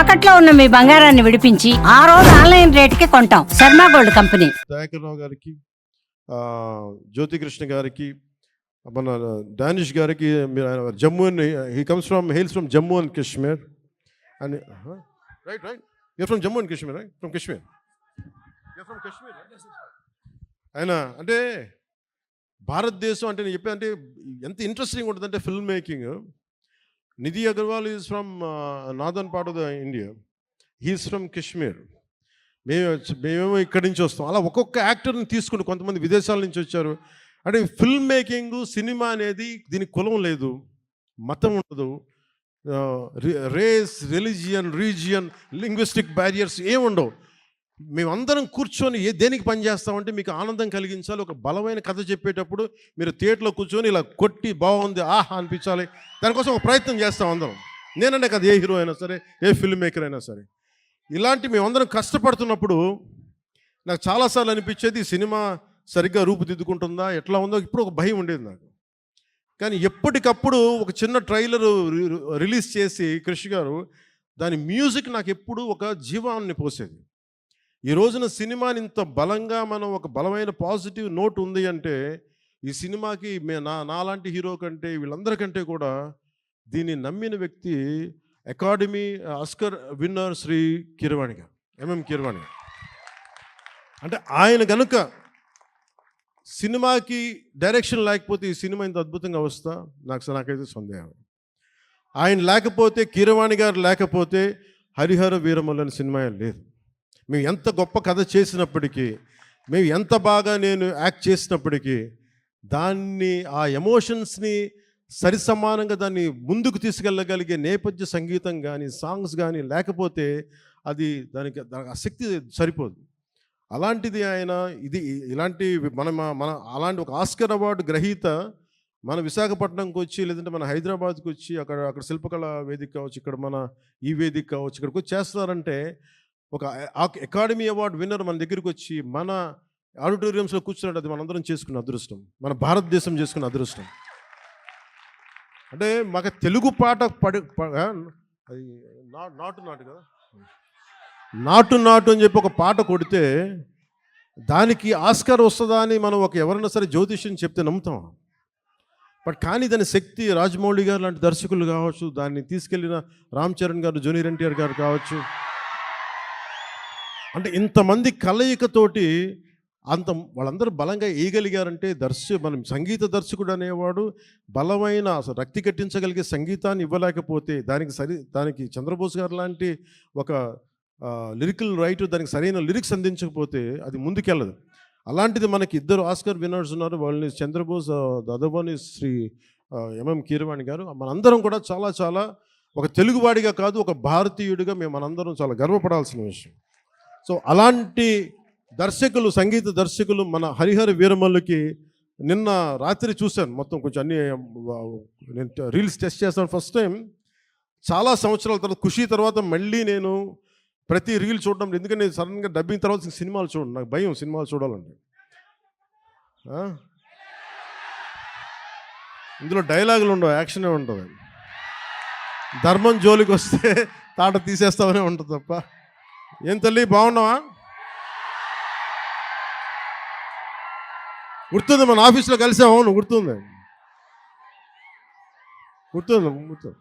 తాకట్లో ఉన్న మీ బంగారాన్ని విడిపించి ఆ రోజు ఆన్లైన్ రేటుకి కొంటాం శర్మ గోల్డ్ కంపెనీ దయాకర్రావు గారికి జ్యోతికృష్ణ గారికి మన డానిష్ గారికి మీరు ఆయన Jammu and he comes from hails from Jammu and Kashmir అని right right you're from Jammu and Kashmir right from Kashmir from Kashmir ఆయన అంటే భారతదేశం అంటే నేను చెప్పే అంటే ఎంత ఇంట్రెస్టింగ్ ఉంటుందంటే film making Nidhi Agarwal is from northern part of the India he's from Kashmir మేము మేమేమో ఇక్కడి నుంచి వస్తాం. అలా ఒక్కొక్క యాక్టర్ని తీసుకుని కొంతమంది విదేశాల నుంచి వచ్చారు. అంటే ఫిల్మ్ మేకింగ్ సినిమా అనేది దీనికి కులం లేదు మతం ఉండదు. Race religion region linguistic barriers ఏముండవు. మేమందరం కూర్చొని ఏ దేనికి పని చేస్తామంటే మీకు ఆనందం కలిగించాలి ఒక బలమైన కథ చెప్పేటప్పుడు మీరు థియేటర్లో కూర్చొని ఇలా కొట్టి బాగుంది ఆహా అనిపించాలి. దానికోసం ఒక ప్రయత్నం చేస్తాం అందరం. నేనంటే కదా ఏ హీరో అయినా సరే ఏ ఫిల్మ్ మేకర్ అయినా సరే. ఇలాంటి మేమందరం కష్టపడుతున్నప్పుడు నాకు చాలాసార్లు అనిపించేది సినిమా సరిగ్గా రూపుదిద్దుకుంటుందా ఎట్లా ఉందో ఇప్పుడు ఒక భయం ఉండేది నాకు. కానీ ఎప్పటికప్పుడు ఒక చిన్న ట్రైలర్ రిలీజ్ చేసి కృషి గారు దాని మ్యూజిక్ నాకు ఎప్పుడు ఒక జీవాన్ని పోసేది. ఈ రోజున సినిమాని ఇంత బలంగా మనం ఒక బలమైన పాజిటివ్ నోట్ ఉంది అంటే ఈ సినిమాకి మే నా నాలాంటి హీరో కంటే వీళ్ళందరికంటే కూడా దీన్ని నమ్మిన వ్యక్తి academy Oscar winner Shri Keeravani గారు ఎంఎం కిరవాణి గారు. అంటే ఆయన కనుక సినిమాకి డైరెక్షన్ లేకపోతే ఈ సినిమా ఇంత అద్భుతంగా వస్తా? నాకు నాకైతే సందేహం. ఆయన లేకపోతే కీరవాణి గారు లేకపోతే హరిహర వీరమల్లని సినిమా లేదు. మేము ఎంత గొప్ప కథ చేసినప్పటికీ మేము ఎంత బాగా నేను యాక్ట్ చేసినప్పటికీ దాన్ని ఆ ఎమోషన్స్ని సరి సమానంగా దాన్ని ముందుకు తీసుకెళ్ళగలిగే నేపథ్య సంగీతం కానీ సాంగ్స్ కానీ లేకపోతే అది దానికి దానికి ఆసక్తి సరిపోదు. అలాంటిది ఆయన ఇది ఇలాంటి మన మన అలాంటి ఒక ఆస్కర్ అవార్డు గ్రహీత మన విశాఖపట్నంకి వచ్చి లేదంటే మన హైదరాబాద్కి వచ్చి అక్కడ అక్కడ శిల్పకళ వేదిక కావచ్చు ఇక్కడ మన ఈ వేదిక కావచ్చు ఇక్కడికి వచ్చి చేస్తున్నారంటే ఒక అకాడమీ అవార్డు విన్నర్ మన దగ్గరికి వచ్చి మన ఆడిటోరియంస్లో కూర్చున్నాడు. అది మనందరం చేసుకున్న అదృష్టం. మన భారతదేశం చేసుకున్న అదృష్టం. అంటే మాకు తెలుగు పాట పడి ప- అది నాటు నాటు కదా? నాటు నాటు అని చెప్పి ఒక పాట కొడితే దానికి ఆస్కార్ వస్తుందా అని మనం ఒక ఎవరైనా సరే జ్యోతిష్యం చెప్తే నమ్ముతాం. బట్ కానీ దాని శక్తి రాజమౌళి గారు లాంటి దర్శకులు కావచ్చు దాన్ని తీసుకెళ్ళిన రామ్ చరణ్ గారు జూనియర్ ఎన్టీఆర్ గారు కావచ్చు అంటే ఇంతమంది కలయికతోటి అంత వాళ్ళందరూ బలంగా వేయగలిగారంటే దర్శ మనం సంగీత దర్శకుడు అనేవాడు బలమైన అసలు రక్తి కట్టించగలిగే సంగీతాన్ని ఇవ్వలేకపోతే దానికి సరి దానికి చంద్రబోస్ గారు లాంటి ఒక లిరికల్ రైటర్ దానికి సరైన లిరిక్స్ అందించకపోతే అది ముందుకెళ్ళదు. అలాంటిది మనకి ఇద్దరు ఆస్కర్ విన్నర్స్ ఉన్నారు. వాళ్ళని చంద్రబోస్ దదబోని శ్రీ ఎంఎం కీరవాణి గారు. మనందరం కూడా చాలా చాలా ఒక తెలుగువాడిగా కాదు ఒక భారతీయుడిగా మేము మనందరం చాలా గర్వపడాల్సిన విషయం. సో అలాంటి దర్శకులు సంగీత దర్శకులు మన హరిహర వీరమల్లుకి నిన్న రాత్రి చూశాను. మొత్తం కొంచెం అన్ని నేను రీల్స్ టెస్ట్ చేస్తాను ఫస్ట్ టైం. చాలా సంవత్సరాల తర్వాత ఖుషి తర్వాత మళ్ళీ నేను ప్రతి రీల్ చూడడం ఎందుకంటే నేను సడన్గా డబ్బింగ్ తర్వాత సినిమాలు చూడండి నాకు భయం సినిమాలు చూడాలండి ఇందులో డైలాగులు ఉండవు యాక్షనే ఉంటుంది ధర్మం జోలికి వస్తే తాట తీసేస్తామనే ఉంటుంది తప్ప. ఏం తల్లి బాగున్నావా? గుర్తుంది మన ఆఫీస్లో కలిసాం అవును గుర్తుంది. గుర్తుంది గుర్తుంది.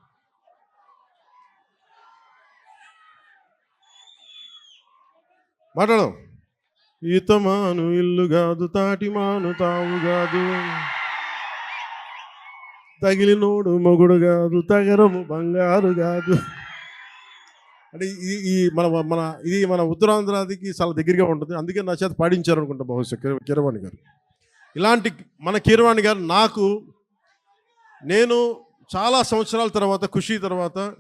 మాట్లాడదాం ఈత మాను ఇల్లు కాదు తాటి మాను తావు కాదు. తగిలినోడు మొగుడు కాదు తగరము బంగారు కాదు. అంటే ఈ ఈ మన మన ఇది మన ఉత్తరాంధ్రాదికి చాలా దగ్గరగా ఉంటుంది. అందుకే నా చేత పాడించారు అనుకుంటా బహుశా కీరవాణి గారు. ఇలాంటి మన కీరవాణి గారు నాకు నేను చాలా సంవత్సరాల తర్వాత ఖుషి తర్వాత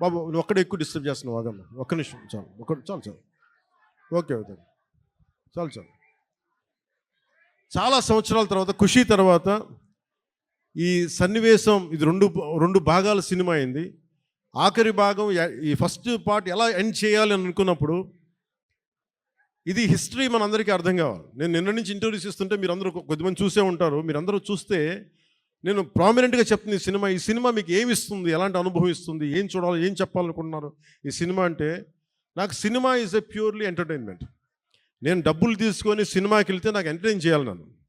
బాబు ఒక్కడే ఎక్కువ డిస్టర్బ్ చేస్తున్నావు వాగమ్మ ఒక్క నిమిషం చాలు. ఒక చాలు చాలు. Okay okay. చాలు చాలు. చాలా సంవత్సరాల తర్వాత ఖుషి తర్వాత ఈ సన్నివేశం ఇది రెండు రెండు భాగాల సినిమా అయింది. ఆఖరి భాగం ఈ ఫస్ట్ పార్ట్ ఎలా ఎండ్ చేయాలి అని అనుకున్నప్పుడు ఇది హిస్టరీ మనందరికీ అర్థం కావాలి. నేను నిన్న నుంచి ఇంటర్వ్యూస్ ఇస్తుంటే మీరందరూ అందరూ కొద్దిమంది చూసే ఉంటారు. మీరందరూ చూస్తే నేను ప్రామినెంట్గా చెప్తుంది ఈ సినిమా. ఈ సినిమా మీకు ఏమి ఇస్తుంది? ఎలాంటి అనుభవం ఇస్తుంది? ఏం చూడాలి? ఏం చెప్పాలనుకుంటున్నారు? ఈ సినిమా అంటే నాకు cinema is a purely entertainment నేను డబ్బులు తీసుకొని సినిమాకి వెళ్తే నాకు ఎంటర్టైన్ చేయాలి నన్ను.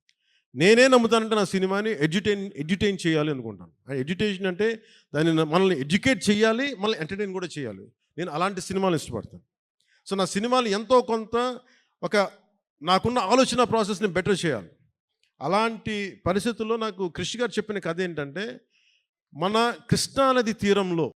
నేనే నమ్ముతానంటే నా సినిమాని ఎడ్యుటైన్ ఎడ్యుటైన్ చేయాలి అనుకుంటాను. ఆ ఎడ్యుటేషన్ అంటే దాన్ని మనల్ని ఎడ్యుకేట్ చేయాలి మనల్ని ఎంటర్టైన్ కూడా చేయాలి. నేను అలాంటి సినిమాలు ఇష్టపడతాను. సో నా సినిమాలు ఎంతో కొంత ఒక నాకున్న ఆలోచన ప్రాసెస్ని బెటర్ చేయాలి. అలాంటి పరిస్థితుల్లో నాకు కృషి గారు చెప్పిన కథ ఏంటంటే మన కృష్ణానది తీరంలో